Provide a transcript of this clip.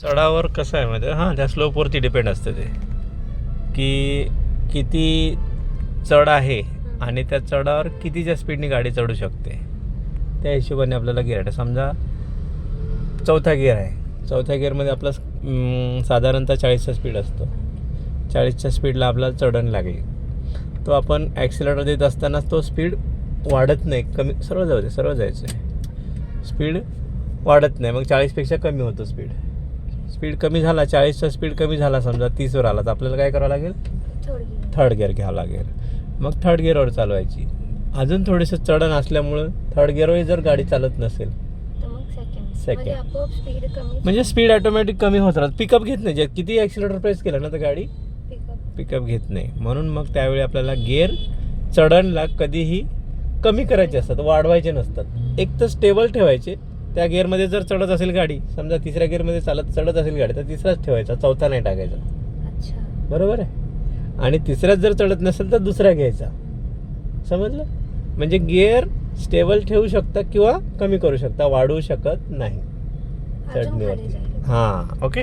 चढावर कसं आहे म्हणजे हां त्या स्लोपवरती डिपेंड असतं ते. की किती चढ आहे आणि त्या चढावर कितीच्या स्पीडने गाडी चढू शकते त्या हिशोबाने आपल्याला गिअर आहे. समजा चौथा गिअर आहे. चौथ्या गिअरमध्ये आपला साधारणतः चाळीसचा स्पीड असतो. चाळीसच्या स्पीडला आपल्याला चढण लागली. तो आपण ॲक्सिलेटर देत असताना तो स्पीड वाढत नाही. कमी सर्व जाऊ दे सर्व जायचं आहे स्पीड वाढत नाही. मग चाळीसपेक्षा कमी होतो स्पीड स्पीड कमी झाला चाळीसचा स्पीड कमी झाला समजा तीसवर आला तर आपल्याला काय करावं लागेल? थर्ड गिअर घ्यावं लागेल. मग थर्ड गिअरवर चालवायची. अजून थोडंसं चढण असल्यामुळं थर्ड गिअरवर जर गाडी चालत नसेल सेकंड. म्हणजे स्पीड कमी म्हणजे स्पीड ऑटोमॅटिक कमी होत राहत. पिकअप घेत नाही. जे किती ॲक्सिलेटर प्रेस केलं ना तर गाडी पिकअप पिकअप घेत नाही. म्हणून मग त्यावेळी आपल्याला गिअर चढणला कधीही कमी करायचे असतात वाढवायचे नसतात. एक तर स्टेबल ठेवायचे. त्या गिअरमध्ये जर चढत असेल गाडी समजा तिसऱ्या गिअरमध्ये चालत चढत असेल गाडी तर तिसराच ठेवायचा चौथा नाही टाकायचा. अच्छा. बरोबर आहे? आणि तिसऱ्यात जर चढत नसेल तर दुसरा घ्यायचा. समजलं? म्हणजे गिअर स्टेबल ठेवू शकता किंवा कमी करू शकता वाढवू शकत नाही. चढणीवरती. जाईल हां ओके